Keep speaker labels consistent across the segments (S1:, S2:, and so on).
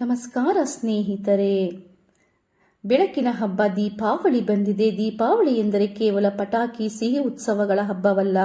S1: ನಮಸ್ಕಾರ ಸ್ನೇಹಿತರೆ. ಬೆಳಕಿನ ಹಬ್ಬ ದೀಪಾವಳಿ ಬಂದಿದೆ. ದೀಪಾವಳಿ ಎಂದರೆ ಕೇವಲ ಪಟಾಕಿ, ಸಿಹಿ ಉತ್ಸವಗಳ ಹಬ್ಬವಲ್ಲ.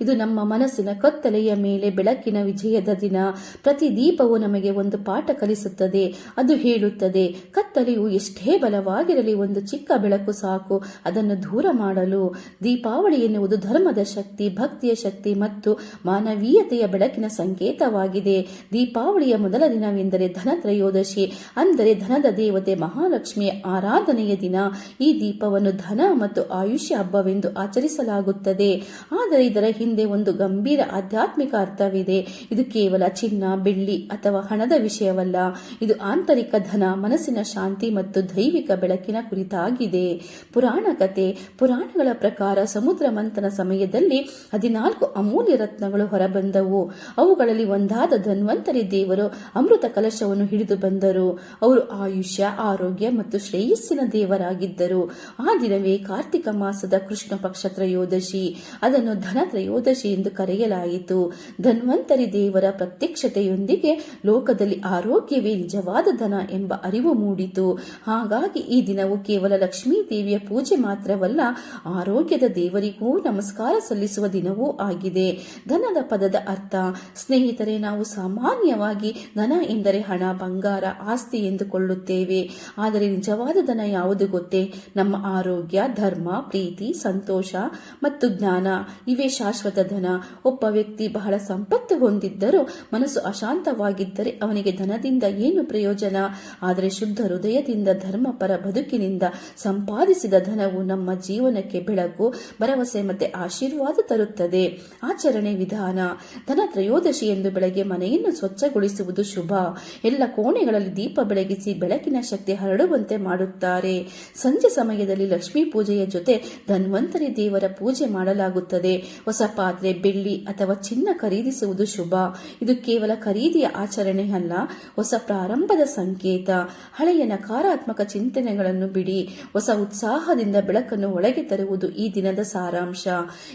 S1: ಇದು ನಮ್ಮ ಮನಸ್ಸಿನ ಕತ್ತಲೆಯ ಮೇಲೆ ಬೆಳಕಿನ ವಿಜಯದ ದಿನ. ಪ್ರತಿ ದೀಪವು ನಮಗೆ ಒಂದು ಪಾಠ ಕಲಿಸುತ್ತದೆ. ಅದು ಹೇಳುತ್ತದೆ, ಕತ್ತಲೆಯು ಎಷ್ಟೇ ಬಲವಾಗಿರಲಿ, ಒಂದು ಚಿಕ್ಕ ಬೆಳಕು ಸಾಕು, ಅದನ್ನು ದೂರ ಮಾಡಲು ದೀಪಾವಳಿ ಎನ್ನುವುದು ಧರ್ಮದ ಶಕ್ತಿ, ಭಕ್ತಿಯ ಶಕ್ತಿ ಮತ್ತು ಮಾನವೀಯತೆಯ ಬೆಳಕಿನ ಸಂಕೇತವಾಗಿದೆ. ದೀಪಾವಳಿಯ ಮೊದಲ ದಿನವೆಂದರೆ ಧನತ್ರಯೋದಶಿ. ಅಂದರೆ ಧನದ ದೇವತೆ ಮಹಾಲಕ್ಷ್ಮಿಯ ಆರಾಧನೆಯ ದಿನ. ಈ ದೀಪವನ್ನು ಧನ ಮತ್ತು ಆಯುಷ್ಯ ಹಬ್ಬವೆಂದು ಆಚರಿಸಲಾಗುತ್ತದೆ. ಆದರೆ ಇದರ ಹಿಂದೆ ಒಂದು ಗಂಭೀರ ಆಧ್ಯಾತ್ಮಿಕ ಅರ್ಥವಿದೆ. ಇದು ಕೇವಲ ಚಿನ್ನ, ಬೆಳ್ಳಿ ಅಥವಾ ಹಣದ ವಿಷಯವಲ್ಲ. ಇದು ಆಂತರಿಕ ಧನ, ಮನಸ್ಸಿನ ಶಾಂತಿ ಮತ್ತು ದೈವಿಕ ಬೆಳಕಿನ ಕುರಿತಾಗಿದೆ. ಪುರಾಣ ಕತೆ, ಪುರಾಣಗಳ ಪ್ರಕಾರ ಸಮುದ್ರ ಮಂಥನ ಸಮಯದಲ್ಲಿ ಹದಿನಾಲ್ಕು ಅಮೂಲ್ಯ ರತ್ನಗಳು ಹೊರಬಂದವು. ಅವುಗಳಲ್ಲಿ ಒಂದಾದ ಧನ್ವಂತರಿ ದೇವರು ಅಮೃತ ಕಲಶವನ್ನು ಹಿಡಿದು ಬಂದರು. ಅವರು ಆಯುಷ್ಯ, ಆರೋಗ್ಯ ಮತ್ತು ಶ್ರೇಯಸ್ಸಿನ ದೇವರಾಗಿದ್ದರು. ಆ ದಿನವೇ ಕಾರ್ತಿಕ ಮಾಸದ ಕೃಷ್ಣ ಪಕ್ಷ ತ್ರಯೋದಶಿ. ಅದನ್ನು ಧನ ತ್ರಯೋದಶಿ ಎಂದು ಕರೆಯಲಾಯಿತು. ಧನ್ವಂತರಿ ದೇವರ ಪ್ರತ್ಯಕ್ಷತೆಯೊಂದಿಗೆ ಲೋಕದಲ್ಲಿ ಆರೋಗ್ಯವೇ ನಿಜವಾದ ಧನ ಎಂಬ ಅರಿವು ಮೂಡಿತು. ಹಾಗಾಗಿ ಈ ದಿನವು ಕೇವಲ ಲಕ್ಷ್ಮೀ ದೇವಿಯ ಪೂಜೆ ಮಾತ್ರವಲ್ಲ, ಆರೋಗ್ಯದ ದೇವರಿಗೂ ನಮಸ್ಕಾರ ಸಲ್ಲಿಸುವ ದಿನವೂ ಆಗಿದೆ. ಧನದ ಪದದ ಅರ್ಥ, ಸ್ನೇಹಿತರೆ, ನಾವು ಸಾಮಾನ್ಯವಾಗಿ ಧನ ಎಂದರೆ ಹಣ, ಬಂಗಾರ, ಆಸ್ತಿ ಎಂದುಕೊಳ್ಳುತ್ತೇವೆ. ಆದರೆ ನಿಜವಾದ ಧನ ಯಾವುದು ಗೊತ್ತೇ? ನಮ್ಮ ಆರೋಗ್ಯ, ಧರ್ಮ, ಪ್ರೀತಿ, ಸಂತೋಷ ಮತ್ತು ಜ್ಞಾನ ಇವೇ ಶಾಶ್ವತ ಧನ. ಒಬ್ಬ ವ್ಯಕ್ತಿ ಬಹಳ ಸಂಪತ್ತು ಹೊಂದಿದ್ದರೂ ಮನಸ್ಸು ಅಶಾಂತವಾಗಿದ್ದರೆ ಅವನಿಗೆ ಧನದಿಂದ ಏನು ಪ್ರಯೋಜನ? ಆದರೆ ಶುದ್ಧ ಹೃದಯದಿಂದ, ಧರ್ಮಪರ ಬದುಕಿನಿಂದ ಸಂಪಾದಿಸಿದ ಧನವು ನಮ್ಮ ಜೀವನಕ್ಕೆ ಬೆಳಕು, ಭರವಸೆ ಮತ್ತೆ ಆಶೀರ್ವಾದ ತರುತ್ತದೆ. ಆಚರಣೆ ವಿಧಾನ. ಧನ ತ್ರಯೋದಶಿ ಎಂದು ಬೆಳಗ್ಗೆ ಮನೆಯನ್ನು ಸ್ವಚ್ಛಗೊಳಿಸುವುದು ಶುಭ. ಎಲ್ಲ ಕೋಣೆಗಳಲ್ಲಿ ದೀಪ ಬೆಳಗಿಸಿ ಬೆಳಕಿನ ಶಕ್ತಿ ಹರಡುವಂತೆ ಮಾಡುತ್ತಾರೆ. ಸಂಜೆ ಸಮಯದಲ್ಲಿ ಲಕ್ಷ್ಮೀ ಪೂಜೆಯ ಜೊತೆ ಧನ್ವಂತರಿ ದೇವರ ಪೂಜೆ ಮಾಡಲಾಗುತ್ತದೆ. ಹೊಸ ಪಾತ್ರೆ, ಬೆಳ್ಳಿ ಅಥವಾ ಚಿನ್ನ ಖರೀದಿಸುವುದು ಶುಭ. ಇದು ಕೇವಲ ಖರೀದಿಯ ಆಚರಣೆ ಅಲ್ಲ, ಹೊಸ ಪ್ರಾರಂಭದ ಸಂಕೇತ. ಹಳೆಯ ನಕಾರಾತ್ಮಕ ಚಿಂತನೆಗಳನ್ನು ಬಿಡಿ. ಹೊಸ ಉತ್ಸಾಹದಿಂದ ಬೆಳಕನ್ನು ಒಳಗೆ ತರುವುದು ಈ ದಿನದ ಸಾರಾಂಶ.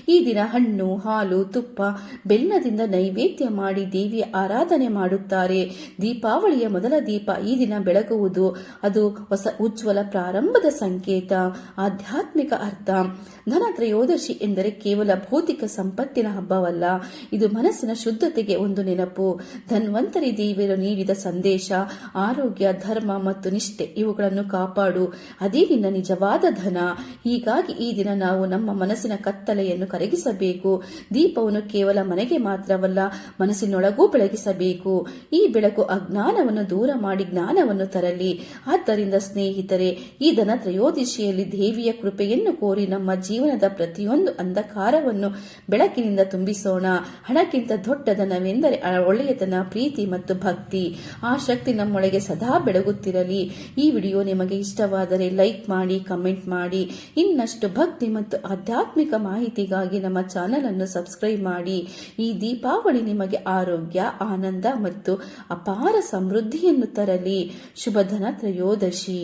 S1: ಈ ದಿನ ಹಣ್ಣು, ಹಾಲು, ತುಪ್ಪ, ಬೆಲ್ಲದಿಂದ ನೈವೇದ್ಯ ಮಾಡಿ ದೇವಿಯ ಆರಾಧನೆ ಮಾಡುತ್ತಾರೆ. ದೀಪಾವಳಿಯ ಮೊದಲ ದೀಪ ಈ ದಿನ ಬೆಳಗುವುದು. ಅದು ಹೊಸ ಉಜ್ವಲ ಪ್ರಾರಂಭದ ಸಂಕೇತ, ಆಧ್ಯಾತ್ಮಿಕ ಅರ್ಥ. ಧನ ತ್ರಯೋದಶಿ ಎಂದರೆ ಕೇವಲ ಭೌತಿಕ ಸಂಪತ್ತಿನ ಹಬ್ಬವಲ್ಲ, ಇದು ಮನಸ್ಸಿನ ಶುದ್ಧತೆಗೆ ಒಂದು ನೆನಪು. ಧನ್ವಂತರಿ ದೇವರು ನೀಡಿದ ಸಂದೇಶ, ಆರೋಗ್ಯ, ಧರ್ಮ ಮತ್ತು ನಿಷ್ಠೆ ಇವುಗಳನ್ನು ಕಾಪಾಡು. ಅದೇ ನಿನ್ನ ನಿಜವಾದ ಧನ. ಹೀಗಾಗಿ ಈ ದಿನ ನಾವು ನಮ್ಮ ಮನಸ್ಸಿನ ಕತ್ತಲೆಯನ್ನು ಕರಗಿಸಬೇಕು. ದೀಪವನ್ನು ಕೇವಲ ಮನೆಗೆ ಮಾತ್ರವಲ್ಲ, ಮನಸ್ಸಿನೊಳಗೂ ಬೆಳಗಿಸಬೇಕು. ಈ ಬೆಳಕು ಅಜ್ಞಾನವನ್ನು ದೂರ ಮಾಡಿ ಜ್ಞಾನವನ್ನು ತರಲಿ. ಆದ್ದರಿಂದ ಸ್ನೇಹಿತರೆ ಈ ಧನ ತ್ರಯೋದಶಿಯಲ್ಲಿ ದೇವಿಯ ಕೃಪೆಯನ್ನು ಕೋರಿ ನಮ್ಮ ಜೀವನದ ಪ್ರತಿಯೊಂದು ಅಂಧಕಾರವನ್ನು ಬೆಳಕಿನಿಂದ ತುಂಬಿಸೋಣ. ಹಣಕ್ಕಿಂತ ದೊಡ್ಡ ಧನವೆಂದರೆ ಒಳ್ಳೆಯತನ, ಪ್ರೀತಿ ಮತ್ತು ಭಕ್ತಿ. ಆ ಶಕ್ತಿ ನಮ್ಮೊಳಗೆ ಸದಾ ಬೆಳಗುತ್ತಿರಲಿ. ಈ ವಿಡಿಯೋ ನಿಮಗೆ ಇಷ್ಟವಾದರೆ ಲೈಕ್ ಮಾಡಿ, ಕಮೆಂಟ್ ಮಾಡಿ. ಇನ್ನಷ್ಟು ಭಕ್ತಿ ಮತ್ತು ಆಧ್ಯಾತ್ಮಿಕ ಮಾಹಿತಿಗಾಗಿ ನಮ್ಮ ಚಾನೆಲ್ ಅನ್ನು ಸಬ್ಸ್ಕ್ರೈಬ್ ಮಾಡಿ. ಈ ದೀಪಾವಳಿ ನಿಮಗೆ ಆರೋಗ್ಯ, ಆನಂದ ಮತ್ತು ಅಪಾರ ಸಮೃದ್ಧಿಯನ್ನು ತರಲಿ. ಶುಭ ಧನ ತ್ರಯೋದಶಿ.